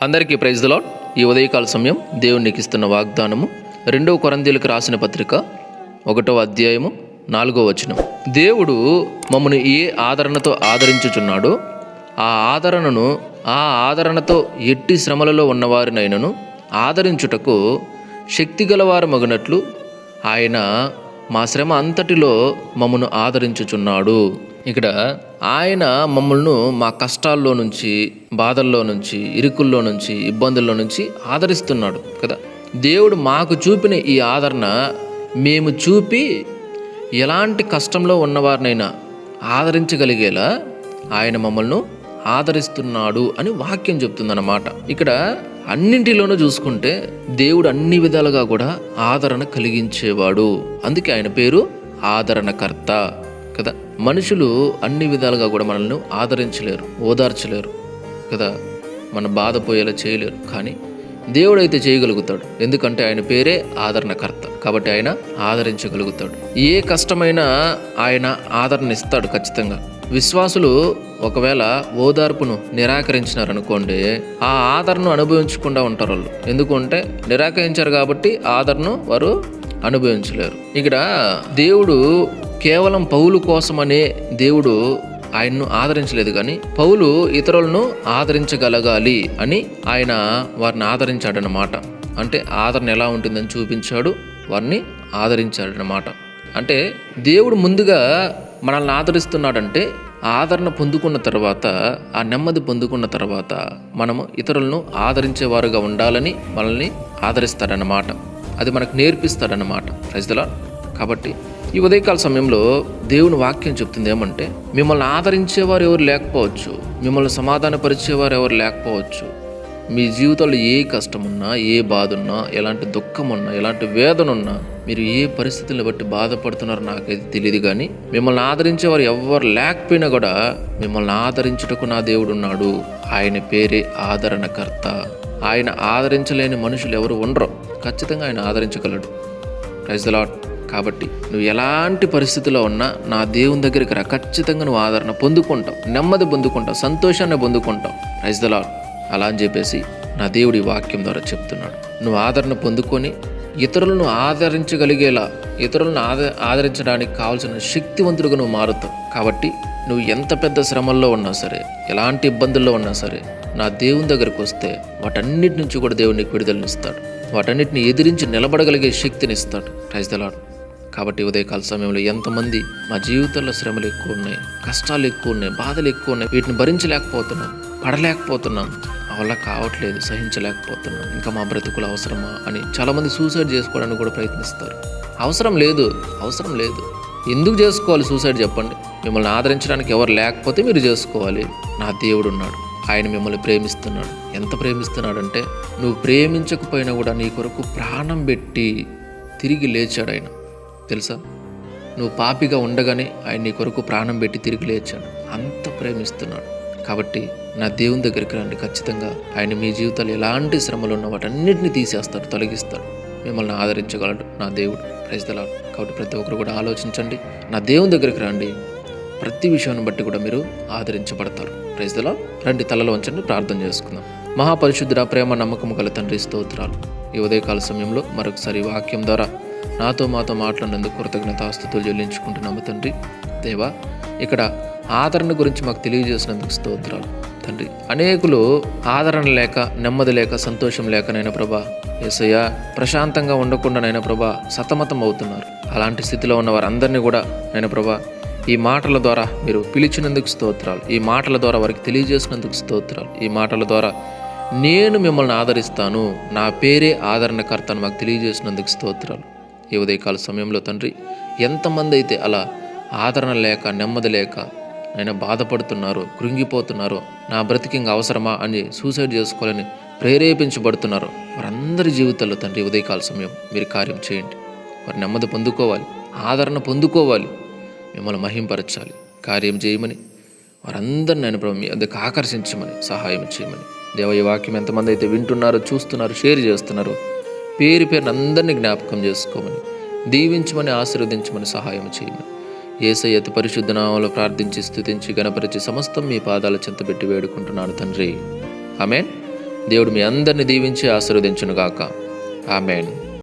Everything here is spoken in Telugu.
అందరికీ ప్రైజ్ ద లాడ్ ఈ ఉదయకాల సమయం దేవునికి ఇస్తున్న వాగ్దానము రెండవ కొరందీలకు రాసిన పత్రిక ఒకటో అధ్యాయము నాలుగో వచనం. దేవుడు మమ్మను ఏ ఆదరణతో ఆదరించుచున్నాడో ఆ ఆదరణను ఆ ఆదరణతో ఎట్టి శ్రమలలో ఉన్నవారినైనను ఆదరించుటకు శక్తి గలవారు మగినట్లు ఆయన మా శ్రమ అంతటిలో మమ్మను ఆదరించుచున్నాడు. ఇక్కడ ఆయన మమ్మల్ని మా కష్టాల్లో నుంచి బాధల్లో నుంచి ఇరుకుల్లో నుంచి ఇబ్బందుల్లో నుంచి ఆదరిస్తున్నాడు కదా. దేవుడు మాకు చూపిన ఈ ఆదరణ మేము చూపి ఎలాంటి కష్టంలో ఉన్నవారినైనా ఆదరించగలిగేలా ఆయన మమ్మల్ని ఆదరిస్తున్నాడు అని వాక్యం చెప్తుందన్నమాట. ఇక్కడ అన్నింటిలోనూ చూసుకుంటే దేవుడు అన్ని విధాలుగా కూడా ఆదరణ కలిగించేవాడు. అందుకే ఆయన పేరు ఆదరణకర్త. కదా? మనుషులు అన్ని విధాలుగా కూడా మనల్ని ఆదరించలేరు ఓదార్చలేరు కదా? మన బాధపోయేలా చేయలేరు. కానీ దేవుడైతే చేయగలుగుతాడు. ఎందుకంటే ఆయన పేరే ఆదరణకర్త. కాబట్టి ఆయన ఆదరించగలుగుతాడు. ఏ కష్టమైనా ఆయన ఆదరణ ఇస్తాడు ఖచ్చితంగా. విశ్వాసులు ఒకవేళ ఓదార్పును నిరాకరించినారనుకోండి ఆ ఆదరణను అనుభవించకుండా ఉంటారు వాళ్ళు ఎందుకంటే నిరాకరించారు కాబట్టి ఆదరణను వారు అనుభవించలేరు. ఇక్కడ దేవుడు కేవలం పౌలు కోసమనే దేవుడు ఆయన్ను ఆదరించలేదు కానీ పౌలు ఇతరులను ఆదరించగలగాలి అని ఆయన వారిని ఆదరించాడనమాట అంటే ఆదరణ ఎలా ఉంటుందని చూపించాడు వారిని ఆదరించాడనమాట అంటే దేవుడు ముందుగా మనల్ని ఆదరిస్తున్నాడంటే ఆదరణ పొందుకున్న తర్వాత ఆ నెమ్మది పొందుకున్న తర్వాత మనము ఇతరులను ఆదరించేవారుగా ఉండాలని మనల్ని ఆదరిస్తాడనమాట అది మనకు నేర్పిస్తాడనమాట ప్రజల కాబట్టి ఈ ఉదయకాల సమయంలో దేవుని వాక్యం చెప్తుంది ఏమంటే మిమ్మల్ని ఆదరించేవారు ఎవరు లేకపోవచ్చు మిమ్మల్ని సమాధానపరిచేవారు ఎవరు లేకపోవచ్చు. మీ జీవితంలో ఏ కష్టం ఉన్నా ఏ బాధ ఉన్నా ఎలాంటి దుఃఖం ఉన్నా ఎలాంటి వేదన ఉన్నా మీరు ఏ పరిస్థితులను బట్టి బాధపడుతున్నారో నాకైతే తెలియదు కానీ మిమ్మల్ని ఆదరించేవారు ఎవరు లేకపోయినా కూడా మిమ్మల్ని ఆదరించుటకు నా దేవుడు ఉన్నాడు. ఆయన పేరే ఆదరణకర్త. ఆయన ఆదరించలేని మనుషులు ఎవరు ఉండరు. ఖచ్చితంగా ఆయన ఆదరించగలడు. ప్రైజ్ లాట్ కాబట్టి నువ్వు ఎలాంటి పరిస్థితిలో ఉన్నా నా దేవుని దగ్గరికి రా. ఖచ్చితంగా నువ్వు ఆదరణ పొందుకుంటావు. నెమ్మది పొందుకుంటావు. సంతోషాన్ని పొందుకుంటావు. ప్రైజ్ ద అలా అని చెప్పేసి నా దేవుడి వాక్యం ద్వారా చెప్తున్నాడు. నువ్వు ఆదరణ పొందుకొని ఇతరులను ఆదరించగలిగేలా ఇతరులను ఆద ఆదరించడానికి కావాల్సిన శక్తివంతుడుగా నువ్వు మారుతావు. కాబట్టి నువ్వు ఎంత పెద్ద శ్రమల్లో ఉన్నా సరే ఎలాంటి ఇబ్బందుల్లో ఉన్నా సరే నా దేవుని దగ్గరకు వస్తే వాటన్నిటి నుంచి కూడా దేవుడు నీకు విడుదలనిస్తాడు. వాటన్నిటిని ఎదిరించి నిలబడగలిగే శక్తిని ఇస్తాడు. ప్రైజ్ కాబట్టి ఉదయకాల సమయంలో ఎంతమంది మా జీవితంలో శ్రమలు ఎక్కువ ఉన్నాయి కష్టాలు ఎక్కువ ఉన్నాయి బాధలు ఎక్కువ ఉన్నాయి వీటిని భరించలేకపోతున్నాం పడలేకపోతున్నాం. మా వల్ల కావట్లేదు సహించలేకపోతున్నాం. ఇంకా మా బ్రతుకులు అవసరమా అని చాలామంది సూసైడ్ చేసుకోవడానికి కూడా ప్రయత్నిస్తారు. అవసరం లేదు అవసరం లేదు. ఎందుకు చేసుకోవాలి సూసైడ్ చెప్పండి? మిమ్మల్ని ఆదరించడానికి ఎవరు లేకపోతే మీరు చేసుకోవాలి. నా దేవుడు ఉన్నాడు ఆయన మిమ్మల్ని ప్రేమిస్తున్నాడు. ఎంత ప్రేమిస్తున్నాడంటే నువ్వు ప్రేమించకపోయినా కూడా నీ కొరకు ప్రాణం పెట్టి తిరిగి లేచాడు ఆయన. తెలుసా? నువ్వు పాపిగా ఉండగానే ఆయన నీ కొరకు ప్రాణం పెట్టి తిరిగి లేచాడు. అంత ప్రేమిస్తున్నాడు. కాబట్టి నా దేవుని దగ్గరికి రండి. ఖచ్చితంగా ఆయన మీ జీవితాలు ఎలాంటి శ్రమలు ఉన్న వాటన్నిటిని తీసేస్తాడు తొలగిస్తాడు. మిమ్మల్ని ఆదరించగలడు నా దేవుడు. ప్రజలాడు కాబట్టి ప్రతి ఒక్కరు కూడా ఆలోచించండి. నా దేవుని దగ్గరికి రండి. ప్రతి విషయాన్ని బట్టి కూడా మీరు ఆదరించబడతారు. ప్రజలా రండి తలలో ఉంచండి ప్రార్థన చేసుకుందాం. మహాపరిశుద్ధుడ ప్రేమ నమ్మకము గల తండ్రి స్తోత్రాలు. ఈ ఉదయకాల సమయంలో మరొకసారి వాక్యం ద్వారా నాతో మాతో మాట్లాడినందుకు కృతజ్ఞతాస్థుతులు చెల్లించుకుంటున్నాము తండ్రి. దేవా ఇక్కడ ఆదరణ గురించి మాకు తెలియజేసినందుకు స్తోత్రాలు. తండ్రి అనేకులు ఆదరణ లేక నెమ్మది లేక సంతోషం లేకనైనా ప్రభా ఏసయ్య ప్రశాంతంగా ఉండకుండానైనా ప్రభా సతమతం అవుతున్నారు. అలాంటి స్థితిలో ఉన్న వారందరినీ కూడా నేను ప్రభా ఈ మాటల ద్వారా మీరు పిలిచినందుకు స్తోత్రాలు. ఈ మాటల ద్వారా వారికి తెలియజేసినందుకు స్తోత్రాలు. ఈ మాటల ద్వారా నేను మిమ్మల్ని ఆదరిస్తాను. నా పేరే ఆదరణకర్త అని మాకు తెలియజేసినందుకు స్తోత్రాలు. ఈ ఉదయకాల సమయంలో తండ్రి ఎంతమంది అయితే అలా ఆదరణ లేక నెమ్మది లేక ఆయన బాధపడుతున్నారో కృంగిపోతున్నారో నా బ్రతికింగ్ అవసరమా అని సూసైడ్ చేసుకోవాలని ప్రేరేపించబడుతున్నారో వారందరి జీవితాల్లో తండ్రి ఉదయకాల సమయం మీరు కార్యం చేయండి. వారు నెమ్మది పొందుకోవాలి ఆదరణ పొందుకోవాలి మిమ్మల్ని మహింపరచాలి కార్యం చేయమని వారందరిని నేను ప్రభు మీ అందుకు ఆకర్షించమని సహాయం చేయమని. దేవ ఈ వాక్యం ఎంతమంది అయితే వింటున్నారో చూస్తున్నారో షేర్ చేస్తున్నారో పేరు పేరుని అందరినీ జ్ఞాపకం చేసుకోమని దీవించమని ఆశీర్వదించమని సహాయం చేయమని. ఏసయ్య అతి పరిశుద్ధ నామంలో ప్రార్థించి స్థుతించి గణపరిచి సమస్తం మీ పాదాల చింతబెట్టి వేడుకుంటున్నాను తండ్రి. ఆమెన్. దేవుడు మీ అందరిని దీవించి ఆశీర్వదించునుగాక. ఆమెన్.